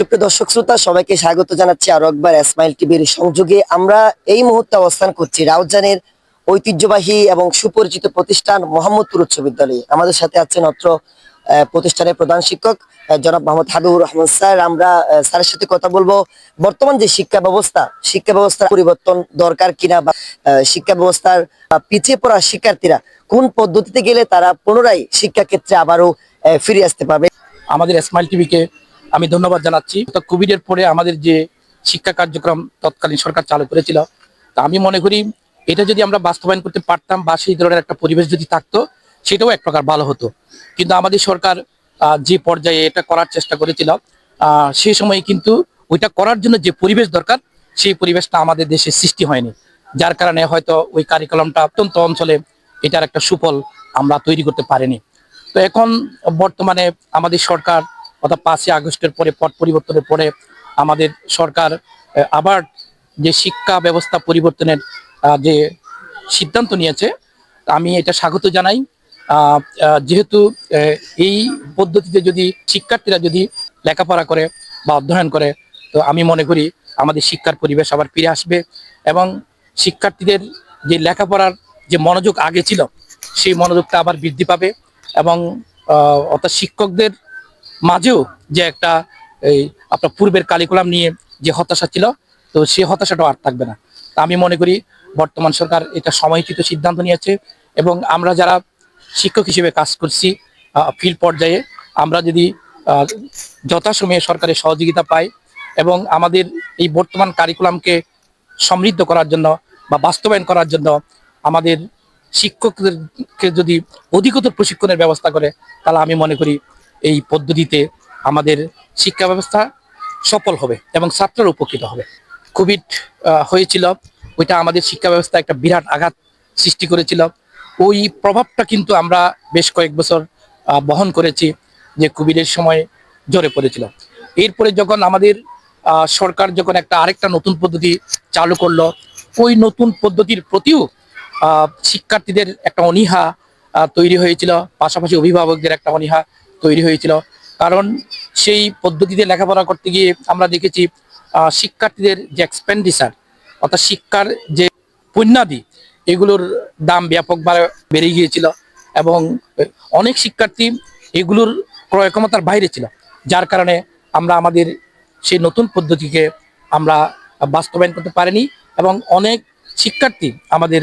সুপ্রিয় দর্শক শ্রোতা, সবাইকে স্বাগত জানাচ্ছি আরও একবার এসমাইল টিভির সংযোগে। আমরা এই মুহূর্তে অবস্থান করছি রাউজানের ঐতিহ্যবাহী এবং সুপরিচিত প্রতিষ্ঠান মোহাম্মদপুর উচ্চ বিদ্যালয়ে। আমাদের সাথে আছেন অত্র প্রতিষ্ঠানের প্রধান শিক্ষক জনাব মোহাম্মদ হাবিবুর রহমান স্যার। আমরা স্যারের সাথে কথা বলব। বর্তমান যে শিক্ষা ব্যবস্থা, শিক্ষা ব্যবস্থার পরিবর্তন দরকার কিনা বা শিক্ষা ব্যবস্থার পিছিয়ে পড়া শিক্ষার্থীরা কোন পদ্ধতিতে গেলে তারা পুনরায় শিক্ষা ক্ষেত্রে আবারও ফিরে আসতে পারবে? আমাদের স্মাইল টিভিকে আমি ধন্যবাদ জানাচ্ছি। তো কোভিড এর পরে আমাদের যে শিক্ষা কার্যক্রম তৎকালীন সরকার চালু করেছিল, তা আমি মনে করি এটা যদি আমরা বাস্তবায়ন করতে পারতাম বা সেই ধরনের একটা পরিবেশ যদি থাকতো, সেটাও এক প্রকার ভালো হতো। কিন্তু আমাদের সরকার যে পর্যায়ে এটা করার চেষ্টা করেছিল সেই সময় কিন্তু ওইটা করার জন্য যে পরিবেশ দরকার, সেই পরিবেশটা আমাদের দেশে সৃষ্টি হয়নি। যার কারণে হয়তো ওই কারিকুলামটা অত্যন্ত অঞ্চলে এটার একটা সুফল আমরা তৈরি করতে পারিনি। তো এখন বর্তমানে আমাদের সরকার অর্থাৎ পাঁচই আগস্টের পরে পট পরিবর্তনের পরে আমাদের সরকার আবার যে শিক্ষা ব্যবস্থা পরিবর্তনের যে সিদ্ধান্ত নিয়েছে, আমি এটা স্বাগত জানাই। যেহেতু এই পদ্ধতিতে যদি শিক্ষার্থীরা যদি লেখাপড়া করে বা অধ্যয়ন করে, তো আমি মনে করি আমাদের শিক্ষার পরিবেশ আবার ফিরে আসবে এবং শিক্ষার্থীদের যে লেখাপড়ার যে মনোযোগ আগে ছিল, সেই মনোযোগটা আবার বৃদ্ধি পাবে এবং অর্থাৎ শিক্ষকদের মাঝেও যে একটা এই আপনার পূর্বের কারিকুলাম নিয়ে যে হতাশা ছিল, তো সেই হতাশাটাও আর থাকবে না। তা আমি মনে করি বর্তমান সরকার এটা সময়চিত সিদ্ধান্ত নিয়েছে এবং আমরা যারা শিক্ষক হিসেবে কাজ করছি ফিল্ড পর্যায়ে, আমরা যদি যথাসময়ে সরকারের সহযোগিতা পাই এবং আমাদের এই বর্তমান কারিকুলামকে সমৃদ্ধ করার জন্য বা বাস্তবায়ন করার জন্য আমাদের শিক্ষকদেরকে যদি অধিকতর প্রশিক্ষণের ব্যবস্থা করে, তাহলে আমি মনে করি এই পদ্ধতিতে আমাদের শিক্ষা ব্যবস্থা সফল হবে এবং ছাত্ররা উপকৃত হবে। কোভিড হয়েছিল, ওইটা আমাদের শিক্ষা ব্যবস্থা একটা বিরাট আঘাত সৃষ্টি করেছিল। ওই প্রভাবটা কিন্তু আমরা বেশ কয়েক বছর বহন করেছি যে কোভিডের সময় জ্বরে পড়েছিল। এরপরে যখন আমাদের সরকার যখন একটা আরেকটা নতুন পদ্ধতি চালু করল, ওই নতুন পদ্ধতির প্রতিও শিক্ষার্থীদের একটা অনীহা তৈরি হয়েছিল। পাশাপাশি অভিভাবকদের একটা অনীহা তৈরি হয়েছিল। কারণ সেই পদ্ধতিতে লেখাপড়া করতে গিয়ে আমরা দেখেছি শিক্ষার্থীদের যে এক্সপেন্ডিচার অর্থাৎ শিক্ষার যে পুণ্যাদি, এগুলোর দাম ব্যাপকভাবে বেড়ে গিয়েছিল এবং অনেক শিক্ষার্থী এগুলোর ক্রয় ক্ষমতার বাইরে ছিল। যার কারণে আমরা আমাদের সেই নতুন পদ্ধতিকে আমরা বাস্তবায়ন করতে পারিনি এবং অনেক শিক্ষার্থী আমাদের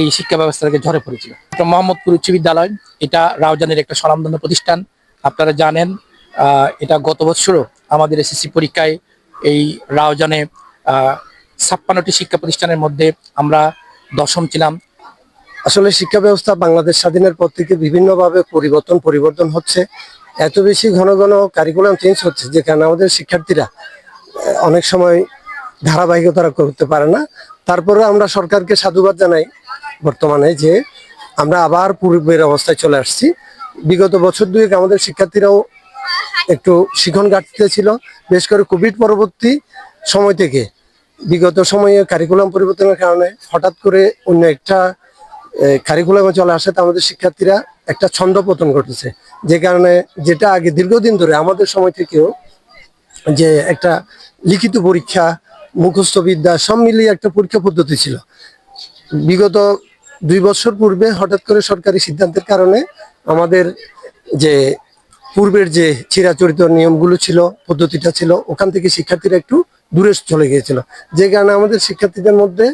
এই শিক্ষা ব্যবস্থা থেকে ঝরে পড়েছিল। মোহাম্মদপুর উচ্চ বিদ্যালয়, এটা রাউজানের একটা স্বনামধন্য প্রতিষ্ঠান। আপনারা জানেন এটা গত বছরও আমাদের এসএসসি পরীক্ষায় এই রাউজানে ছাপ্পান্নটি শিক্ষা প্রতিষ্ঠানের মধ্যে আমরা দশম ছিলাম। আসলে শিক্ষা ব্যবস্থা বাংলাদেশ স্বাধীনের পর থেকে বিভিন্নভাবে পরিবর্তন পরিবর্তন হচ্ছে। এত বেশি ঘন ঘন কারিকুলাম চেঞ্জ হচ্ছে, যেখানে আমাদের শিক্ষার্থীরা অনেক সময় ধারাবাহিকতা করতে পারে না। তারপরে আমরা সরকারকে সাধুবাদ জানাই বর্তমানে যে আমরা আবার পূর্বের অবস্থায় চলে আসছি। বিগত বছর দুয়েক আমাদের শিক্ষার্থীরাও একটু শিখন ঘাটতিতে ছিল বেশ করে কোভিড পরবর্তী সময় থেকে। বিগত সময়ে কারিকুলাম পরিবর্তনের কারণে হঠাৎ করে অন্য একটা কারিকুলামে চলে আসে তা আমাদের শিক্ষার্থীরা একটা ছন্দ পতন ঘটেছে। যে কারণে যেটা আগে দীর্ঘদিন ধরে আমাদের সময় থেকেও যে একটা লিখিত পরীক্ষা, মুখস্থ বিদ্যা সব মিলিয়ে একটা পরীক্ষা পদ্ধতি ছিল। বিগত দুই বছর পূর্বে হঠাৎ করে সরকারি সিদ্ধান্তের কারণে আমাদের যে পূর্বের যে চিরাচরিত নিয়মগুলো ছিল, পদ্ধতিটা ছিল, ওখান থেকে শিক্ষার্থীরা একটু দূরে চলে গিয়েছিল। যে কারণে আমাদের শিক্ষার্থীদের মধ্যে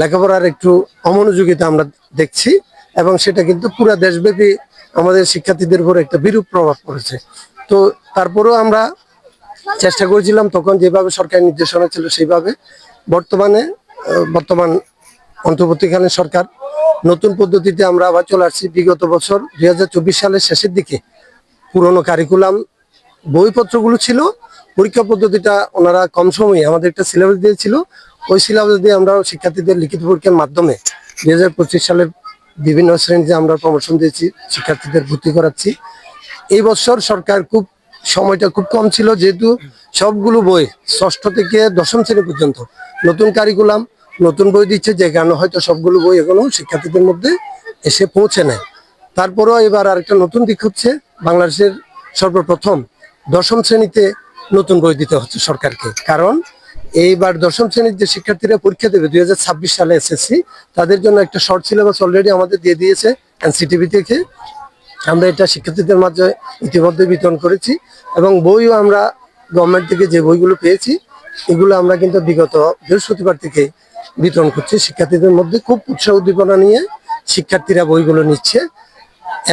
লেখাপড়ার একটু অমনোযোগিতা আমরা দেখছি এবং সেটা কিন্তু পুরো দেশব্যাপী আমাদের শিক্ষার্থীদের উপর একটা বিরূপ প্রভাব পড়েছে। তো তারপরেও আমরা চেষ্টা করেছিলাম তখন যেভাবে সরকারি নির্দেশনা ছিল সেইভাবে বর্তমানে বর্তমান অন্তর্বর্তীকালীন সরকার নতুন পদ্ধতিতে আমরা আবার চলে আসছি বিগত বছর দুই সালের শেষের দিকে। পুরনো কারিকুলাম বইপত্রগুলো ছিল, পরীক্ষা পদ্ধতিটা ওনারা কম সময়ে আমাদের একটা সিলেবাস দিয়েছিল। ওই সিলেবাস দিয়ে আমরা শিক্ষার্থীদের লিখিত পরীক্ষার মাধ্যমে দুই হাজার পঁচিশ সালের বিভিন্ন শ্রেণীতে আমরা প্রমোশন দিয়েছি, শিক্ষার্থীদের ভর্তি করাচ্ছি। এই বছর সরকার খুব, সময়টা খুব কম ছিল, যেহেতু সবগুলো বই ষষ্ঠ থেকে দশম শ্রেণি পর্যন্ত নতুন কারিকুলাম নতুন বই দিচ্ছে যে কারণে হয়তো সবগুলো বই এখনও শিক্ষার্থীদের মধ্যে এসে পৌঁছে নেয়। তারপরেও এবার আরেকটা নতুন দিক হচ্ছে বাংলাদেশের সর্বপ্রথম দশম শ্রেণীতে নতুন বই দিতে হচ্ছে সরকারকে। কারণ এইবার দশম শ্রেণির যে শিক্ষার্থীরা পরীক্ষা দেবে, দুই হাজার ছাব্বিশ সালে এসএসসি, তাদের জন্য একটা শর্ট সিলেবাস অলরেডি আমাদের দিয়ে দিয়েছে এনসিটিভি থেকে। আমরা এটা শিক্ষার্থীদের মাঝে ইতিমধ্যে বিতরণ করেছি এবং বইও আমরা গভর্নমেন্ট থেকে যে বইগুলো পেয়েছি, এগুলো আমরা কিন্তু বিগত বৃহস্পতিবার থেকে বিতরণ করছি। শিক্ষার্থীদের মধ্যে খুব উৎসাহ উদ্দীপনা নিয়ে শিক্ষার্থীরা বইগুলো নিচ্ছে।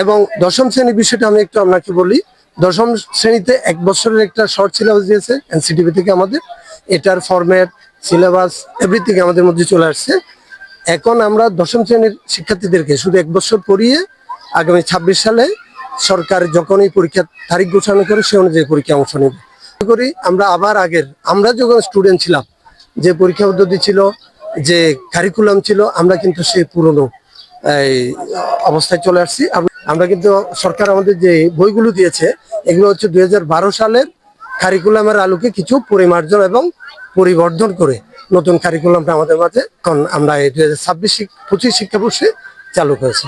এবং দশম শ্রেণির বিষয়টা আমি একটু আপনাকে বলি। দশম শ্রেণীতে এক বছরের একটা শর্ট সিলেবাস দিয়েছে এনসিটিভি থেকে আমাদের। এটার ফরম্যাট, সিলেবাস এভরিথিং আমাদের মধ্যে চলে আসছে। এখন আমরা দশম শ্রেণির শিক্ষার্থীদেরকে শুধু এক বছর পড়িয়ে আগামী ছাব্বিশ সালে সরকার যখন এই পরীক্ষার তারিখ ঘোষণা করে সে অনুযায়ী পরীক্ষা অংশ নেবে। করি আমরা আবার আগের, আমরা যখন স্টুডেন্ট ছিলাম, যে পরীক্ষা পদ্ধতি ছিল যে কারিকুলাম ছিল, আমরা কিন্তু সেই পুরনো অবস্থায় চলে আসছি। আমরা কিন্তু সরকার আমাদের যে বইগুলো দিয়েছে, এগুলো হচ্ছে দুই হাজার বারো সালের কারিকুলামের আলোকে কিছু পরিমার্জন এবং পরিবর্ধন করে নতুন কারিকুলামটা আমাদের মাঝে আমরা এই দুই হাজার ছাব্বিশ পঁচিশ শিক্ষাবর্ষে চালু করেছি।